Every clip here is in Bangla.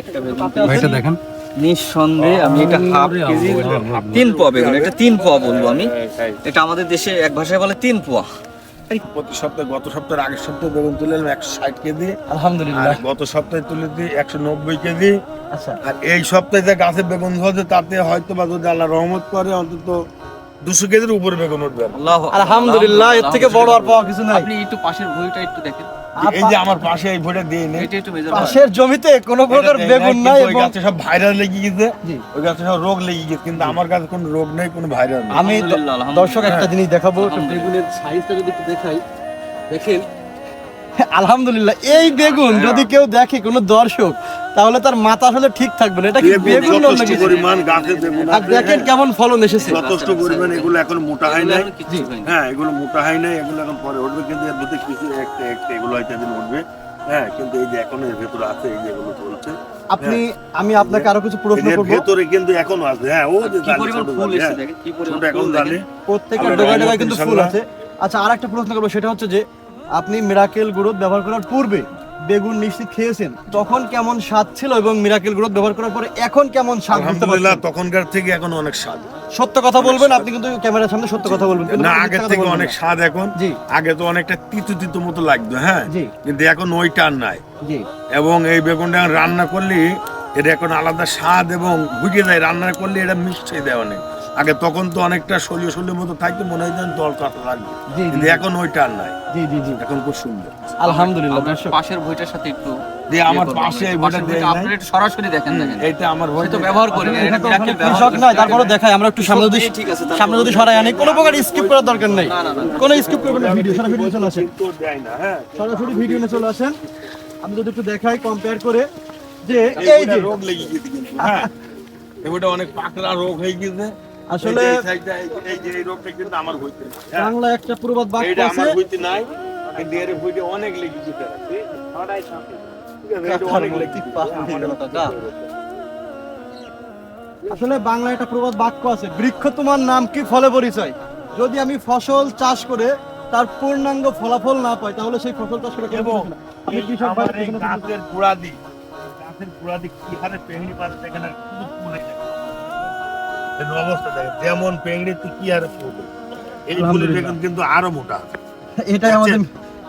একটা বেগুন ভাইটা দেখেন। নিঃসন্দেহে আমি এটা হাফ কেজি তিন পোয়া বেগুন এটা তিন পোয়া বলব আমি। এটা আমাদের দেশে এক ভাষায় বলে তিন পোয়া। প্রতি সপ্তাহে গত সপ্তাহের আগের সপ্তাহে বেগুন তুলে এলাম একশো ষাট কেজি। আলহামদুলিল্লাহ। গত সপ্তাহে তুলে দিই একশো নব্বই কেজি। আচ্ছা। আর এই সপ্তাহে যে গাছে বেগুন ধরছে তাতে হয়তো বা যদি আল্লাহ রহমত করে অন্তত দুশো কেজির উপরে বেগুন উঠবে। আলহামদুলিল্লাহ এর থেকে বড় আর পাওয়া কিছু নাই। আপনি একটু পাশের ভুঁইটা একটু দেখেন। এই যে আমার পাশে এই দিয়ে নেই এটা একটু মেজার পাশের জমিতে কোনো প্রকার বেগুন নাই এবং গাছে সব ভাইরাস লেগে গেছে। ওই গাছে সব রোগ লেগে গেছে কিন্তু আমার কাছে কোনো রোগ নেই কোনো ভাইরাস নেই। আমি। দর্শক একটা জিনিস দেখাবো। বেগুনের সাইজটা যদি একটু দেখাই দেখেন। আলহামদুলিল্লাহ এই বেগুন যদি কেউ দেখে কোনো দর্শক তাহলে তার মাথা আসলে ঠিক থাকবে না। এটা কি বেগুন বেগুন অন্য কিছু? পরিমাণ গাছে বেগুন আর দেখেন কেমন ফলন এসেছে। যথেষ্ট পরিমাণ এগুলো এখন মোটা হয় নাই। হ্যাঁ এগুলো মোটা হয় নাই এগুলো এখন পরে উঠবে। কিন্তু এর মধ্যে কিছু একটা একটা এগুলো হয়তো উঠবে। হ্যাঁ কিন্তু এই যে এখন এর ভেতরে আছে এই যে এগুলো চলছে। আপনি আমি আপনাকে আরও কিছু প্রশ্ন করব। ভেতরে কিন্তু এখনও আছে। হ্যাঁ ও যে কি পরিমাণ ফুল হ্যাঁ। দেখেন কি পরিমাণ এখন জানি। ডোগায় ডোগায় কিন্তু ফুল আছে। আচ্ছা আর একটা প্রশ্ন করব। সেটা হচ্ছে যে আপনি মিরাকেল গ্রোথ ব্যবহার করার পূর্বে বেগুন নিশ্চিত খেয়েছেন তখন কেমন স্বাদ ছিল এবং মিরাকেল গ্রোথ ব্যবহার করার পরে এখন কেমন স্বাদ বুঝতে আলহামদুলিল্লাহ পারছেন তখনকার থেকে এখন অনেক স্বাদ। সত্য কথা বলবেন আপনি কিন্তু ক্যামেরার সামনে সত্য কথা বলবেন কিন্তু না মিথ্যা আগের কথা থেকে বলবেন অনেক না। স্বাদ এখন। জি। আগে তো অনেকটা তিতু তিতু মতো লাগতো হ্যাঁ? জি। কিন্তু এখন ওইটা আর নাই। জি। এবং এই বেগুনটা রান্না করলে এটা এখন আলাদা স্বাদ এবং বুঝে যায় রান্না করলে এটা মিষ্টি দেয় অনেক। আগে তখন তো অনেকটা সলিয়ে সলিয়ে মতো থাকতো মনে হয় যেন দল কাটা লাগবে। কিন্তু এখন ওইটা আর নাই। জি জি জি। এখন খুব সুন্দর। আলহামদুলিল্লাহ পাশের ভুঁইটার সাথে একটু দিয়ে আমার ইয়ে পাশে এই বইটা দেয় নাই। আপনারা সরাসরি দেখেন দেখেন। এইটা আমার সে ভয় তো ব্যবহার করি না, এটা এটা তো miracle ওখানে ব্যবহার নয় তারপরে দেখাই আমরা একটু সামনে যদি ঠিক আছে, তারপরে সামনে যদি সরাই আনি কোনো প্রকার স্কিপ করার দরকার নেই। না, না, না। কোনো স্কিপ করবেন না ভিডিও সরাসরি ভিডিও চলে আসেন হ্যাঁ। সরাসরি ভিডিও নিয়ে চলে আসেন। আমি যদি একটু দেখাই কম্পেয়ার করে যে এই যে রোগ লেগে গেছে হ্যাঁ। এই অনেক পাতলা রোগ হয়ে গেছে আসলে এই যে এই সাইডটা, এই যে- এই যে এই রোগটা কিন্তু আমার হইতে নাই, হ্যাঁ। বাংলা একটা প্রবাদ বাক্য আছে অনেক। আসলে বাংলা একটা প্রবাদ বাক্য আছে বৃক্ষ তোমার নাম কি ফলে পরিচয়? যদি আমি ফসল চাষ করে তার পূর্ণাঙ্গ ফলাফল না পাই তাহলে সেই ফসল চাষ করে আমি কৃষক গাছের গোড়া দিক গাছের গোড়া দিক কি হারে পেঙ্গি পারে দেখেন অবস্থা দেখেন যেমন কি ফুল এই ফুলের আলহামদুলিল্লাহ। বেগুন কিন্তু আরও মোটা। এটাই আমাদের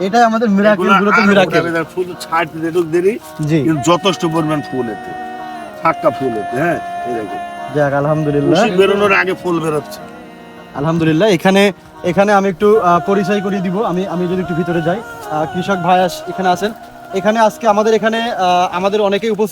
এটাই আমাদের মিরাকেলগুলো মিরাকেল ফুল ছাড় যেটুক দেরি জি। যথেষ্ট পরিমাণ ফুল এতে ফুল এতে হ্যাঁ এরকম যাক আলহামদুলিল্লাহ। বেরোনোর আগে ফুল বেরোচ্ছে। আলহামদুলিল্লাহ এখানে এখানে আমি একটু পরিচয় করিয়ে দিব আমি আমি যদি একটু ভিতরে যাই। কৃষক ভাই এখানে আছেন। এখানে আজকে আমাদের এখানে আমাদের অনেকেই উপস্থিত